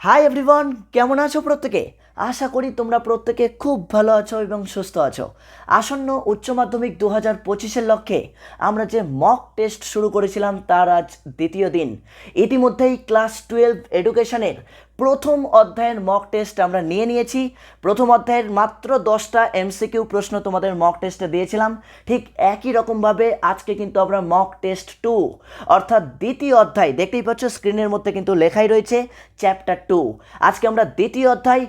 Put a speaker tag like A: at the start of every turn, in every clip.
A: Hi everyone কেমন আছো প্রত্যেকে? আশা করি তোমরা প্রত্যেকে খুব ভালো আছো এবং সুস্থ আছো। আসন্ন উচ্চ মাধ্যমিক দু হাজার পঁচিশের লক্ষ্যে আমরা যে মক টেস্ট শুরু করেছিলাম তার আজ দ্বিতীয় দিন। ইতিমধ্যেই ক্লাস টুয়েলভ এডুকেশনের প্রথম অধ্যায়ের মক টেস্ট আমরা নিয়ে নিয়েছি। প্রথম অধ্যায়ের মাত্র দশটা এমসিকিউ প্রশ্ন তোমাদের মক টেস্টে দিয়েছিলাম। ঠিক একই রকমভাবে আজকে কিন্তু আমরা মক টেস্ট টু অর্থাৎ দ্বিতীয় অধ্যায়, দেখতেই পাচ্ছ স্ক্রিনের মধ্যে কিন্তু লেখাই রয়েছে চ্যাপ্টার টু আজকে আমরা দ্বিতীয় অধ্যায়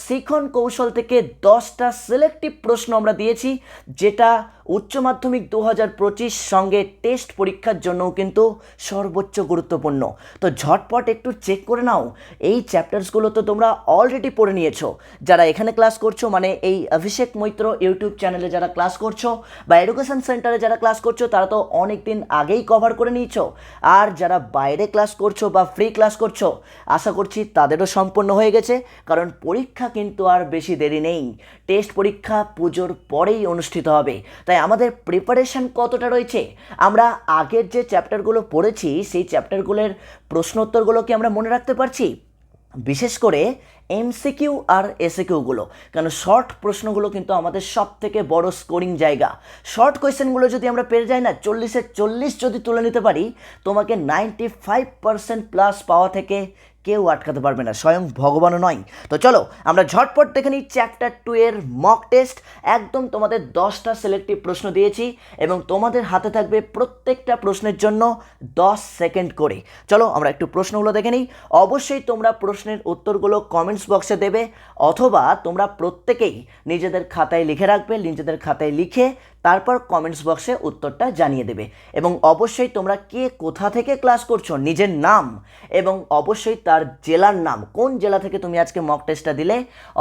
A: শিখন কৌশল থেকে দশটা সিলেক্টিভ প্রশ্ন আমরা দিয়েছি যেটা উচ্চ মাধ্যমিক দু হাজার পঁচিশ সঙ্গে টেস্ট পরীক্ষার জন্যও কিন্তু সর্বোচ্চ গুরুত্বপূর্ণ। তো ঝটপট একটু চেক করে নাও। এই চ্যাপ্টার্সগুলো তো তোমরা অলরেডি পড়ে নিয়েছো। যারা এখানে ক্লাস করছ মানে এই অভিষেক মৈত্র ইউটিউব চ্যানেলে যারা ক্লাস করছ বা এডুকেশন সেন্টারে যারা ক্লাস করছ, তারা তো অনেক দিন আগেই কভার করে নিয়েছো। আর যারা বাইরে ক্লাস করছ বা ফ্রি ক্লাস করছ, আশা করছি তাদেরও সম্পন্ন হয়ে গেছে, কারণ পরীক্ষা কিন্তু আর বেশি দেরি নেই। টেস্ট পরীক্ষা পুজোর পরেই অনুষ্ঠিত হবে। তাই আমাদের প্রিপারেশন কতটা রয়েছে? আমরা আগের যে চ্যাপ্টারগুলো পড়েছি, সেই চ্যাপ্টারগুলোর প্রশ্নোত্তরগুলো কি আমরা মনে রাখতে পারছি? বিশেষ করে এমসিকিউ আর এসিকিউগুলো কারণ শর্ট প্রশ্নগুলো কিন্তু আমাদের সব থেকে বড় স্কোরিং জায়গা। শর্ট কোয়েশ্চেনগুলো যদি আমরা পেরে যাই না, চল্লিশের চল্লিশ যদি তুলে নিতে পারি, তোমাকে নাইনটি ফাইভ পার্সেন্ট প্লাস পাওয়া থেকে কেউ আটকাতে পারবে না, স্বয়ং ভগবানও নয়। তো চলো, আমরা ঝটপট দেখে নিই চ্যাপ্টার টু এর মক টেস্ট একদম তোমাদের দশটা সিলেক্টিভ প্রশ্ন দিয়েছি এবং তোমাদের হাতে থাকবে প্রত্যেকটা প্রশ্নের জন্য দশ সেকেন্ড করে। চলো, আমরা একটু প্রশ্নগুলো দেখে নিই। অবশ্যই তোমরা প্রশ্নের উত্তরগুলো কমেন্টস বক্সে দেবে, অথবা তোমরা প্রত্যেকেই নিজেদের খাতায় লিখে রাখবে, নিজেদের খাতায় লিখে তারপর কমেন্টস বক্সে উত্তরটা জানিয়ে দেবে। এবং অবশ্যই তোমরা কে কোথা থেকে ক্লাস করছ, নিজের নাম এবং অবশ্যই তার জেলার নাম, কোন জেলা থেকে তুমি আজকে মক টেস্টটা দিলে,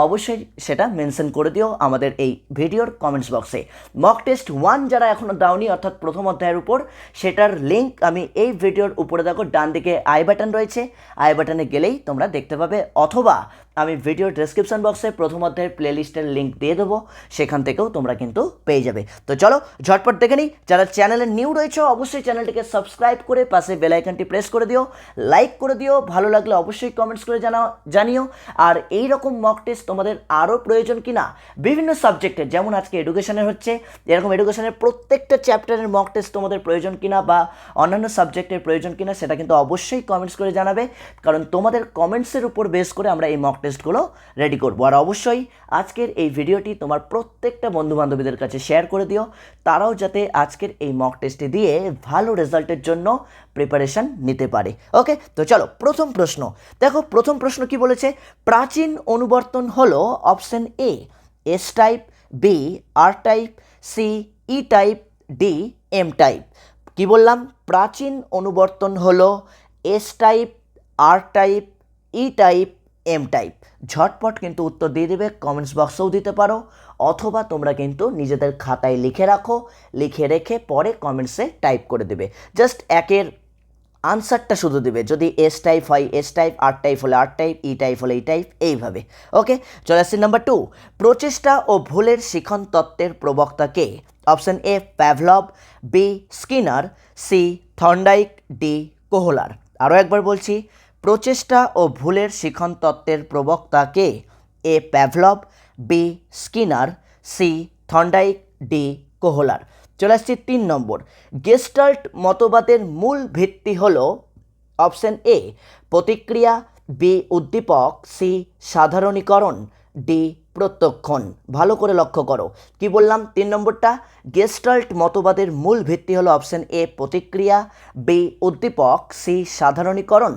A: অবশ্যই সেটা মেনশন করে দিও আমাদের এই ভিডিওর কমেন্টস বক্সে মক টেস্ট ওয়ান যারা এখনও দাওনি, অর্থাৎ প্রথম অধ্যায়ের উপর, সেটার লিঙ্ক আমি এই ভিডিওর উপরে দেখো ডান দিকে আই বাটন রয়েছে আই বাটনে গেলেই তোমরা দেখতে পাবে, অথবা আমি ভিডিও ডেসক্রিপশন বক্সে প্রথম অধ্যায়ের প্লেলিস্টের লিঙ্ক দিয়ে দেবো, সেখান থেকেও তোমরা কিন্তু পেয়ে যাবে। তো চলো, ঝটপট দেখে নিই। যারা চ্যানেলে নিউ রয়েছে, অবশ্যই চ্যানেলটিকে সাবস্ক্রাইব করে পাশে বেল আইকনটি প্রেস করে দিও লাইক করে দিও, ভালো লাগলে অবশ্যই কমেন্টস করে জানাও, জানিও। আর এই রকম মক টেস্ট তোমাদের আরও প্রয়োজন কি না বিভিন্ন সাবজেক্টের যেমন আজকে এডুকেশনের হচ্ছে, এরকম এডুকেশনের প্রত্যেকটা চ্যাপ্টারের মক টেস্ট তোমাদের প্রয়োজন কিনা বা অন্যান্য সাবজেক্টের প্রয়োজন কিনা, সেটা কিন্তু অবশ্যই কমেন্টস করে জানাবে। কারণ তোমাদের কমেন্টসের উপর বেস করে আমরা এই মক টেস্টগুলো রেডি করব। আর অবশ্যই আজকের এই ভিডিওটি তোমার প্রত্যেকটা বন্ধু বান্ধবীদের কাছে শেয়ার করে দিও। তারাও যাতে আজকের এই মক টেস্টে দিয়ে ভালো রেজাল্টের জন্য প্রিপারেশন নিতে পারে। ওকে তো চলো, প্রথম প্রশ্ন। দেখো, প্রথম প্রশ্ন কি বলেছে? প্রাচীন অনুবর্তন হলো option A S type B R type C E type D M type কি বললাম? প্রাচীন অনুবর্তন হলো S type R type E type M type ঝটপট কিন্তু উত্তর দিয়ে দেবে কমেন্টস বক্সেও দিতে পারো, অথবা তোমরা কিন্তু নিজেদের খাতায় লিখে রাখো, লিখে রেখে পরে কমেন্টসে টাইপ করে দেবে। জাস্ট একের আনসারটা শুধু দেবে, যদি এস টাইপ হয় এস টাইপ আর টাইপ হলে আর টাইপ ই টাইপ হলে ই টাইপ এইভাবে। ওকে চলে আসছি নাম্বার টু প্রচেষ্টা ও ভুলের শিখন তত্ত্বের প্রবক্তা কে option A Pavlov B Skinner C Thorndike D Kohler আরও একবার বলছি প্রচেষ্টা ও ভুলের শিখন তত্ত্বের প্রবক্তা কে? A. Pavlov, B. Skinner, C. Thorndike, D. Kohler. চলে আসছি তিন নম্বর। গেস্টাল্ট মতবাদের মূল ভিত্তি হল অপশন এ, প্রতিক্রিয়া, বি. উদ্দীপক, সি. সাধারণীকরণ, ডি. প্রত্যক্ষণ। ভালো করে লক্ষ্য করো। কি বললাম? তিন নম্বরটা, গেস্টাল্ট মতবাদের মূল ভিত্তি হলো অপশন এ, প্রতিক্রিয়া, বি. উদ্দীপক, সি. সাধারণীকরণ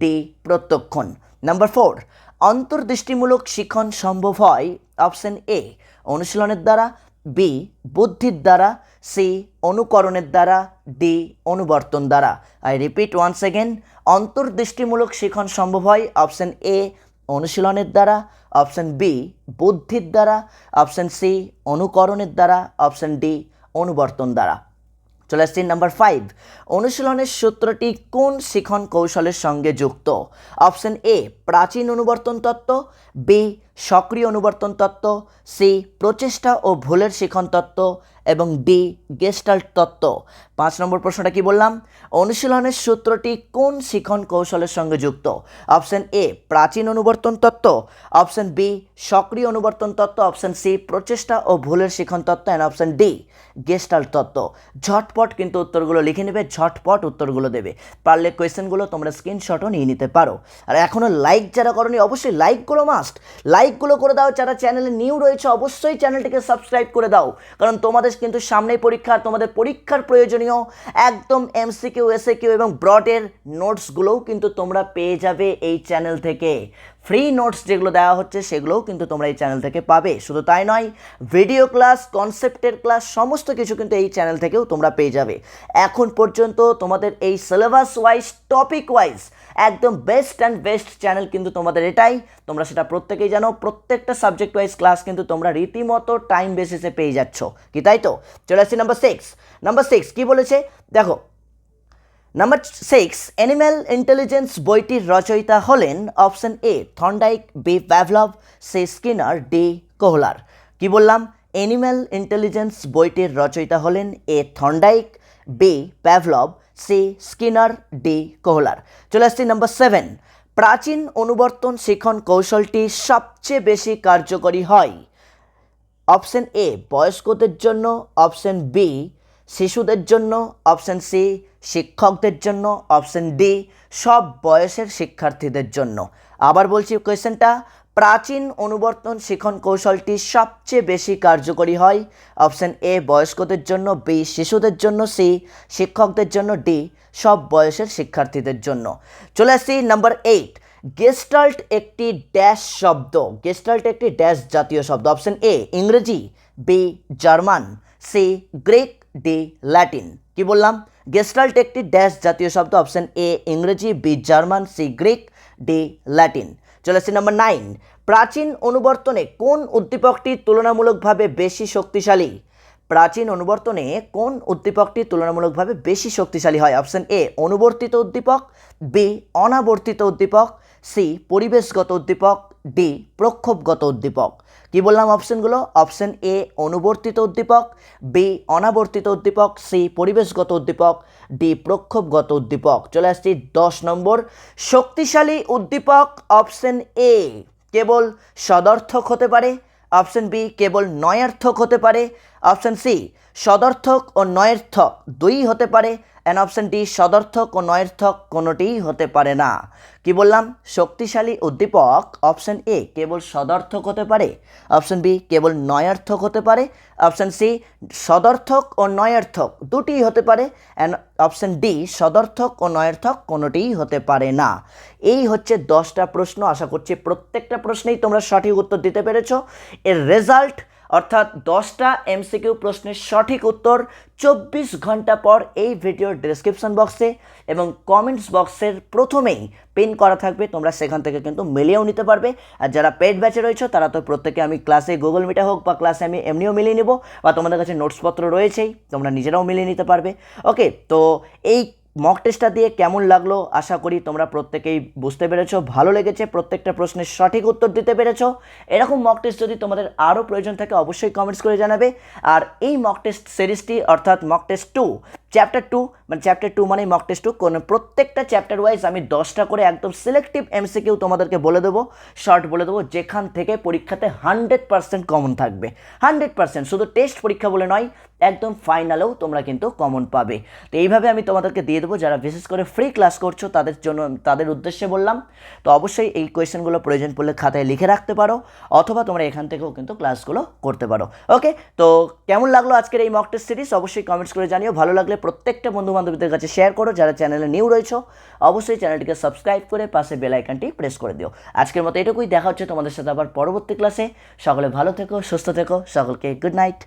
A: ডি প্রত্যক্ষণ। নাম্বার ফোর অন্তর্দৃষ্টিমূলক শিখন সম্ভব হয় অপশন এ অনুশীলনের দ্বারা বি বুদ্ধির দ্বারা সি অনুকরণের দ্বারা ডি অনুবর্তন দ্বারা। আই রিপিট ওয়ান্স এগেন অন্তর্দৃষ্টিমূলক শিখন সম্ভব হয় অপশন এ অনুশীলনের দ্বারা অপশন বি বুদ্ধির দ্বারা অপশন সি অনুকরণের দ্বারা অপশন ডি অনুবর্তন দ্বারা। চলে আসছি নাম্বার ফাইভ অনুশীলনের সূত্রটি কোন শিখন কৌশলের সঙ্গে যুক্ত? অপশন এ প্রাচীন অনুবর্তন তত্ত্ব বি সক্রিয় অনুবর্তন তত্ত্ব সি প্রচেষ্টা ও ভুলের শিখন তত্ত্ব এবং ডি গেস্টাল্ট তত্ত্ব। পাঁচ নম্বর প্রশ্নটা কি বললাম? অনুশীলনের সূত্রটি কোন শিখন কৌশলের সঙ্গে যুক্ত? অপশন এ প্রাচীন অনুবর্তন তত্ত্ব। অপশন বি সক্রিয় অনুবর্তন তত্ত্ব। অপশন সি প্রচেষ্টা ও ভুলের শিখন তত্ত্ব। অ্যান্ড অপশন ডি গেস্টাল তত্ত্ব। ঝটপট কিন্তু উত্তরগুলো লিখে নেবে, ঝটপট উত্তরগুলো দেবে। পারলে কোয়েশ্চেনগুলো তোমরা স্ক্রিনশটও নিয়ে নিতে পারো। আর এখনও লাইক যারা করনি, অবশ্যই লাইকগুলো মাস্ট লাইকগুলো করে দাও। যারা চ্যানেলে নিউ রয়েছে, অবশ্যই চ্যানেলটিকে সাবস্ক্রাইব করে দাও। কারণ তোমাদের কিন্তু সামনেই পরীক্ষা, তোমাদের পরীক্ষার প্রয়োজনীয় একদম এমসিকিউ এসএ কিউ এবং ব্রডের নোটসগুলোও কিন্তু তোমরা পেয়ে যাবে এই চ্যানেল থেকে। ফ্রি নোটস যেগুলো দেওয়া হচ্ছে সেগুলোও কিন্তু তোমরা এই চ্যানেল থেকে পাবে। শুধু তাই নয় ভিডিও ক্লাস কনসেপ্টের ক্লাস সমস্ত কিছু কিন্তু এই চ্যানেল থেকেও তোমরা পেয়ে যাবে। এখন পর্যন্ত তোমাদের এই সিলেবাস ওয়াইজ টপিক ওয়াইজ একদম বেস্ট অ্যান্ড বেস্ট চ্যানেল কিন্তু তোমাদের এটাই। তোমরা সেটা প্রত্যেকেই জানো, প্রত্যেকটা সাবজেক্ট ওয়াইজ ক্লাস কিন্তু তোমরা রীতিমতো টাইম বেসিসে পেয়ে যাচ্ছ। কি তাই তো? চলে আসছি নাম্বার সিক্স নাম্বার সিক্স কী বলেছে? দেখো নাম্বার সিক্স অ্যানিম্যাল ইন্টেলিজেন্স বইটির রচয়িতা হলেন option A Thorndike B Pavlov C Skinner D Kohler কি বললাম অ্যানিম্যাল ইন্টেলিজেন্স বইটির রচয়িতা হলেন A Thorndike B Pavlov C Skinner D Kohler চলে আসছি নাম্বার সেভেন প্রাচীন অনুবর্তন শিখন কৌশলটি সবচেয়ে বেশি কার্যকরী হয়। অপশন এ বয়স্কদের জন্য। অপশন বি শিশুদের জন্য অপশন সি শিক্ষকদের জন্য অপশন ডি সব বয়সের শিক্ষার্থীদের জন্য। আবার বলছি কোয়েশ্চেনটা প্রাচীন অনুবর্তন শিখন কৌশলটি সবচেয়ে বেশি কার্যকরী হয়? অপশন এ বয়স্কদের জন্য বি শিশুদের জন্য সি শিক্ষকদের জন্য ডি সব বয়সের শিক্ষার্থীদের জন্য। চলে আসছি নাম্বার এইট গেস্টাল্ট একটি ড্যাশ শব্দ। গেস্টাল্ট একটি ড্যাশ জাতীয় শব্দ। অপশন এ ইংরেজি B German C Greek D Latin. কি বললাম? গেস্টাল্ট একটি ড্যাশ জাতীয় শব্দ, অপশন এ, ইংরেজি, B, German, C, Greek, D, Latin. চলে আসছি নাম্বার নাইন। প্রাচীন অনুবর্তনে কোন উদ্দীপকটি তুলনামূলকভাবে বেশি শক্তিশালী? প্রাচীন অনুবর্তনে কোন উদ্দীপকটি তুলনামূলকভাবে বেশি শক্তিশালী হয়? অপশন এ, অনুবর্তিত উদ্দীপক, বি, অনাবর্তিত উদ্দীপক, সি, পরিবেশগত উদ্দীপক, ডি, প্রক্ষোভগত উদ্দীপক। কি বললাম অপশনগুলো অপশন এ অনুবর্তিত উদ্দীপক বি অনাবর্তিত উদ্দীপক সি পরিবেশগত উদ্দীপক ডি প্রক্ষোভগত উদ্দীপক। চলে আসছি দশ নম্বর। শক্তিশালী উদ্দীপক অপশন এ কেবল সদর্থক হতে পারে। অপশন বি কেবল নয়ার্থক হতে পারে। অপশন সি, সদর্থক ও নয়ার্থক দুই হতে পারে। অ্যান্ড অপশন ডি, সদর্থক ও নয়ার্থক কোনোটিই হতে পারে না। কি বললাম? শক্তিশালী উদ্দীপক। অপশন এ, কেবল সদর্থক হতে পারে। অপশন বি, কেবল নয়ার্থক হতে পারে। অপশন সি, সদর্থক ও নয়ার্থক দুটিই হতে পারে। অ্যান্ড অপশন ডি, সদর্থক ও নয়ার্থক কোনোটিই হতে পারে না। এই হচ্ছে দশটা প্রশ্ন। আশা করছি প্রত্যেকটা প্রশ্নেই তোমরা সঠিক উত্তর দিতে পেরেছ। এর রেজাল্ট অর্থাৎ দশটা এমসিকিউ প্রশ্নের সঠিক উত্তর চব্বিশ ঘণ্টা পর এই ভিডিওর ডিসক্রিপশন বক্সে এবং কমেন্টস বক্সের প্রথমেই পিন করা থাকবে। তোমরা সেখান থেকে কিন্তু মিলিয়েও নিতে পারবে। আর যারা পেড ব্যাচে রয়েছে, তারা তো প্রত্যেকে আমি ক্লাসে গুগল মিটে হোক বা ক্লাসে আমি এমনিও মিলিয়ে নেব বা তোমাদের কাছে নোটসপত্র রয়েছেই, তোমরা নিজেরাও মিলিয়ে নিতে পারবে। ওকে তো এই মক টেস্টটা দিয়ে কেমন লাগল? আশা করি তোমরা প্রত্যেকেই বুঝতে পেরেছ, ভালো লেগেছে, প্রত্যেকটা প্রশ্নের সঠিক উত্তর দিতে পেরেছ। এরকম মক টেস্ট যদি তোমাদের আরও প্রয়োজন থাকে, অবশ্যই কমেন্টস করে জানাবে। আর এই মক টেস্ট সিরিজটি অর্থাৎ mock test two chapter two মানে চ্যাপ্টার টু মানে মক টেস্ট টু কোনো প্রত্যেকটা চ্যাপ্টার ওয়াইজ আমি দশটা করে একদম সিলেক্টিভ এমসিকিউ তোমাদেরকে বলে দেবো। শর্ট বলে দেবো, যেখান থেকে পরীক্ষাতে হান্ড্রেড পার্সেন্ট কমন থাকবে। হান্ড্রেড পার্সেন্ট শুধু টেস্ট পরীক্ষা বলে নয় একদম ফাইনালেও তোমরা কিন্তু কমন পাবে। তো এইভাবে আমি তোমাদেরকে দিয়ে দেবো, যারা বিশেষ করে ফ্রি ক্লাস করছ, তাদের জন্য, তাদের উদ্দেশ্যে বললাম। তো অবশ্যই এই কোয়েশ্চেনগুলো প্রয়োজন পড়লে খাতায় লিখে রাখতে পারো, অথবা তোমরা এখান থেকেও কিন্তু ক্লাসগুলো করতে পারো। ওকে তো কেমন লাগল আজকের এই মক টেস্ট সিরিজ অবশ্যই কমেন্টস করে জানিও। ভালো লাগলে প্রত্যেকটা বন্ধু বান্ধবীদের কাছে শেয়ার করো, যারা চ্যানেলে নিউ রয়েছো। অবশ্যই চ্যানেলটিকে সাবস্ক্রাইব করে পাশে বেল আইকনটি প্রেস করে দিও। আজকের মতো এটুকুই। দেখা হচ্ছে তোমাদের সাথে আবার পরবর্তী ক্লাসে সকলে ভালো থেকো, সুস্থ থেকো। সকলকে গুড নাইট